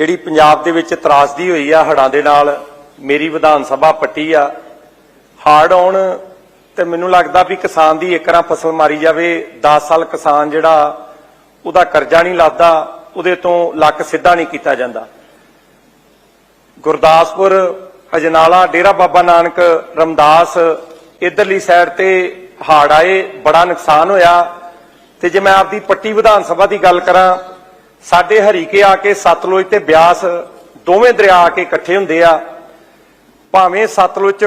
ਜਿਹੜੀ ਪੰਜਾਬ ਦੇ ਵਿੱਚ ਤਰਾਸਦੀ ਹੋਈ ਆ ਹੜਾਂ ਦੇ ਨਾਲ, ਮੇਰੀ ਵਿਧਾਨ ਸਭਾ ਪੱਟੀ ਆ ਹੜ੍ਹ ਆਉਣ ਤੇ ਮੈਨੂੰ ਲੱਗਦਾ ਵੀ ਕਿਸਾਨ ਦੀ ਏਕਰਾਂ ਫਸਲ ਮਾਰੀ ਜਾਵੇ 10 ਸਾਲ ਕਿਸਾਨ ਜਿਹੜਾ ਉਹਦਾ ਕਰਜ਼ਾ ਨਹੀਂ ਲੱਥਦਾ ਉਹਦੇ ਤੋਂ ਲੱਕ ਸਿੱਧਾ ਨਹੀਂ ਕੀਤਾ ਜਾਂਦਾ। ਗੁਰਦਾਸਪੁਰ, ਅਜਨਾਲਾ, ਡੇਰਾ ਬਾਬਾ ਨਾਨਕ, ਰਮਦਾਸ, ਇਧਰਲੀ ਸਾਈਡ ਤੇ ਹਾੜ ਆਏ, ਬੜਾ ਨੁਕਸਾਨ ਹੋਇਆ। ਤੇ ਜੇ ਮੈਂ ਆਪਦੀ ਪੱਟੀ ਵਿਧਾਨ ਸਭਾ ਦੀ ਗੱਲ ਕਰਾਂ ਸਾਡੇ ਹਰੀਕੇ ਆ ਕੇ ਸਤਲੁਜ ਤੇ ਬਿਆਸ ਦੋਵੇਂ ਦਰਿਆ ਆ ਕੇ ਇਕੱਠੇ ਹੁੰਦੇ ਆ। ਭਾਵੇਂ ਸਤਲੁਜ ਚ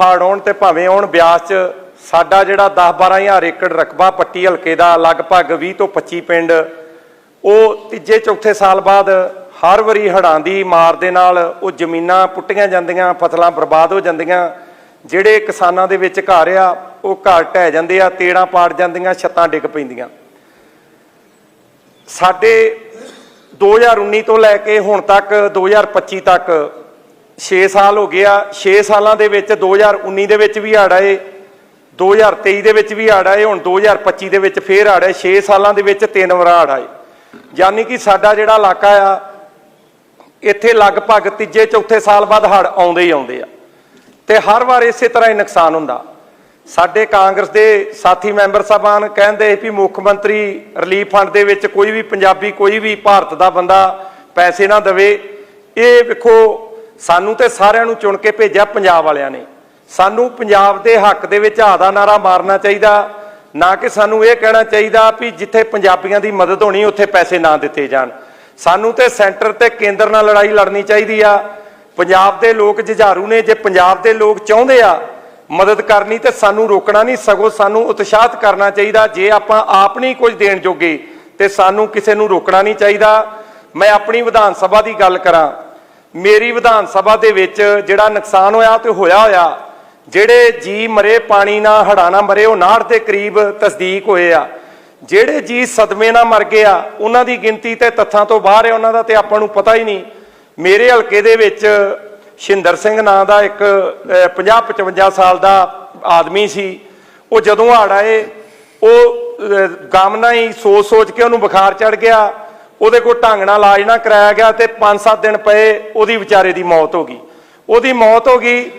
ਹੜ੍ਹ ਆਉਣ ਤੇ ਭਾਵੇਂ ਆਉਣ, ਬਿਆਸ ਚ ਸਾਡਾ ਜਿਹੜਾ 10 12000 ਏਕੜ ਰਕਬਾ ਪੱਟੀ ਹਲਕੇ ਦਾ ਲਗਭਗ 20 ਤੋਂ 25 ਪਿੰਡ, ਉਹ ਤੀਜੇ ਚੌਥੇ ਸਾਲ ਬਾਅਦ ਹਰ ਵਾਰੀ ਹੜ੍ਹਾਂ ਦੀ ਮਾਰ ਦੇ ਨਾਲ ਉਹ ਜ਼ਮੀਨਾਂ ਪੁੱਟੀਆਂ ਜਾਂਦੀਆਂ, ਫਸਲਾਂ ਬਰਬਾਦ ਹੋ ਜਾਂਦੀਆਂ। ਜਿਹੜੇ ਕਿਸਾਨਾਂ ਦੇ ਵਿੱਚ ਘਰ ਆ, ਉਹ ਘਰ ਢਹਿ ਜਾਂਦੇ ਆ, ਤੇੜਾਂ ਪਾੜ ਜਾਂਦੀਆਂ, ਛੱਤਾਂ ਡਿੱਗ ਪੈਂਦੀਆਂ। ਸਾਡੇ 2019 ਤੋਂ ਲੈ ਕੇ ਹੁਣ ਤੱਕ 2025 ਤੱਕ 6 ਸਾਲ ਹੋ ਗਿਆ। 6 ਸਾਲਾਂ ਦੇ ਵਿੱਚ 2019 ਦੇ ਵਿੱਚ ਵੀ ਹੜ੍ਹ ਆਏ। 2023 ਦੇ ਵਿੱਚ ਵੀ ਹੜ ਆਏ। ਹੁਣ 2025 ਦੇ ਵਿੱਚ ਫੇਰ ਹੜ ਆਏ। 6 ਸਾਲਾਂ ਦੇ ਵਿੱਚ ਤਿੰਨ ਵਾਰ ਹੜ੍ਹ ਆਏ। ਯਾਨੀ ਕਿ ਸਾਡਾ ਜਿਹੜਾ ਇਲਾਕਾ ਆ, ਇੱਥੇ ਲਗਭਗ ਤੀਜੇ, ਚੌਥੇ ਸਾਲ ਬਾਅਦ ਹੜ੍ਹ ਆਉਂਦੇ ਹੀ ਆਉਂਦੇ ਆ। ਤੇ ਹਰ ਵਾਰ ਇਸੇ ਤਰ੍ਹਾਂ ਹੀ ਨੁਕਸਾਨ ਹੁੰਦਾ। ਸਾਡੇ ਕਾਂਗਰਸ ਦੇ ਸਾਥੀ ਮੈਂਬਰ ਸਾਹਿਬਾਨ ਕਹਿੰਦੇ ਵੀ ਮੁੱਖ ਮੰਤਰੀ ਰਿਲੀਫ ਫੰਡ ਦੇ ਵਿੱਚ ਕੋਈ ਵੀ ਪੰਜਾਬੀ, ਕੋਈ ਵੀ ਭਾਰਤ ਦਾ ਬੰਦਾ ਪੈਸੇ ਨਾ ਦੇਵੇ। ਇਹ ਵੇਖੋ, ਸਾਨੂੰ ਤੇ ਸਾਰਿਆਂ ਨੂੰ ਚੁਣ ਕੇ ਭੇਜਿਆ ਪੰਜਾਬ ਵਾਲਿਆਂ ਨੇ। ਸਾਨੂੰ ਪੰਜਾਬ ਦੇ ਹੱਕ ਦੇ ਵਿੱਚ ਆਦਾ ਨਾਰਾ ਮਾਰਨਾ ਚਾਹੀਦਾ। ਨਾ ਕਿ ਸਾਨੂੰ ਇਹ ਕਹਿਣਾ ਚਾਹੀਦਾ ਵੀ ਜਿੱਥੇ ਪੰਜਾਬੀਆਂ ਦੀ ਮਦਦ ਹੋਣੀ, ਉੱਥੇ ਪੈਸੇ ਨਾ ਦਿੱਤੇ ਜਾਣ। ਸਾਨੂੰ ਤੇ ਸੈਂਟਰ ਤੇ ਕੇਂਦਰ ਨਾਲ ਲੜਾਈ ਲੜਨੀ ਚਾਹੀਦੀ ਆ। ਪੰਜਾਬ ਦੇ ਲੋਕ ਜੁਝਾਰੂ ਨੇ। ਜੇ ਪੰਜਾਬ ਦੇ ਲੋਕ ਚਾਹੁੰਦੇ ਆ ਮਦਦ ਕਰਨੀ ਤੇ ਸਾਨੂੰ ਰੋਕਣਾ ਨਹੀਂ, ਸਗੋਂ ਸਾਨੂੰ ਉਤਸ਼ਾਹਿਤ ਕਰਨਾ ਚਾਹੀਦਾ। ਜੇ ਆਪਾਂ ਆਪ ਨਹੀਂ ਕੁਝ ਦੇਣ ਜੋਗੇ, ਤੇ ਸਾਨੂੰ ਕਿਸੇ ਨੂੰ ਰੋਕਣਾ ਨਹੀਂ ਚਾਹੀਦਾ। ਮੈਂ ਆਪਣੀ ਵਿਧਾਨ ਸਭਾ ਦੀ ਗੱਲ ਕਰਾਂ। ਮੇਰੀ ਵਿਧਾਨ ਸਭਾ ਦੇ ਵਿੱਚ ਜਿਹੜਾ ਨੁਕਸਾਨ ਹੋਇਆ ਤੇ ਹੋਇਆ ਹੋਇਆ, ਜਿਹੜੇ ਜੀ ਮਰੇ ਪਾਣੀ ਨਾਲ ਹੜ੍ਹਾਂ ਨਾਲ ਮਰੇ, ਉਹ 69 ਦੇ ਕਰੀਬ ਤਸਦੀਕ ਹੋਏ ਆ। ਜਿਹੜੇ ਜੀ ਸਦਮੇ ਨਾਲ ਮਰ ਗਏ ਆ, ਉਹਨਾਂ ਦੀ ਗਿਣਤੀ ਤੇ ਤੱਥਾਂ ਤੋਂ ਬਾਹਰ ਹੈ, ਉਹਨਾਂ ਦਾ ਤੇ ਆਪਾਂ ਨੂੰ ਪਤਾ ਹੀ ਨਹੀਂ। ਮੇਰੇ ਹਲਕੇ ਦੇ ਵਿੱਚ ਸ਼ਿੰਦਰ ਸਿੰਘ ਨਾਂ ਦਾ ਇੱਕ 50 55 ਸਾਲ ਦਾ ਆਦਮੀ ਸੀ। ਉਹ ਜਦੋਂ ਹੜ ਆਏ, ਉਹ ਗਮ ਨਾਲ ਹੀ ਸੋਚ ਸੋਚ ਕੇ ਉਹਨੂੰ ਬੁਖਾਰ ਚੜ ਗਿਆ। ਉਹਦੇ ਕੋਲ ਢੰਗ ਨਾਲ ਇਲਾਜ ਨਾ ਕਰਾਇਆ ਗਿਆ ਤੇ 5-7 ਦਿਨ ਪਏ ਉਹਦੀ ਵਿਚਾਰੇ ਦੀ ਮੌਤ ਹੋ ਗਈ। ਉਹਦੀ ਮੌਤ ਹੋ ਗਈ,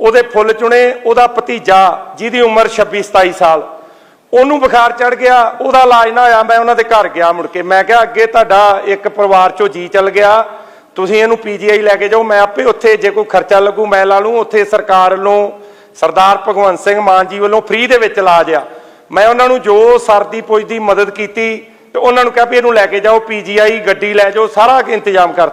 ਉਹਦੇ ਫੁੱਲ ਚੁਣੇ ਉਹਦਾ ਭਤੀਜਾ, ਜਿਹਦੀ ਉਮਰ 26-27 ਸਾਲ। ਉਹਨੂੰ ਬੁਖਾਰ ਚੜ ਗਿਆ, ਉਹਦਾ ਇਲਾਜ ਨਾ ਹੋਇਆ, ਮੈਂ ਉਹਨਾਂ ਦੇ ਘਰ ਗਿਆ ਮੁੜ ਕੇ। ਮੈਂ ਕਿਹਾ, ਅੱਗੇ ਤੁਹਾਡਾ ਇੱਕ ਪਰਿਵਾਰ ਚੋਂ ਜੀ ਚੱਲ ਗਿਆ। ਤੁਸੀਂ ਇਹਨੂੰ ਪੀਜੀਆਈ ਲੈ ਕੇ ਜਾਓ, ਮੈਂ ਆਪੇ ਉੱਥੇ ਜੇ ਕੋਈ ਖਰਚਾ ਲੱਗੂ, ਮੈਂ ਲਾ ਲੂੰ ਉੱਥੇ ਸਰਕਾਰ ਵੱਲੋਂ, ਸਰਦਾਰ ਭਗਵੰਤ ਸਿੰਘ ਮਾਨ ਜੀ ਵੱਲੋਂ ਫ੍ਰੀ ਦੇ ਵਿੱਚ ਇਲਾਜ ਆ। ਮੈਂ ਉਹਨਾਂ ਨੂੰ ਜੋ ਸਰਦੀ ਪੁੱਜਦੀ ਮਦਦ ਕੀਤੀ, ਤੇ ਉਹਨਾਂ ਨੂੰ ਕਿਹਾ ਵੀ ਇਹਨੂੰ ਲੈ ਕੇ ਜਾਓ, ਪੀਜੀਆਈ ਗੱਡੀ ਲੈ ਜਾਓ, ਸਾਰਾ ਇੰਤਜ਼ਾਮ ਕਰ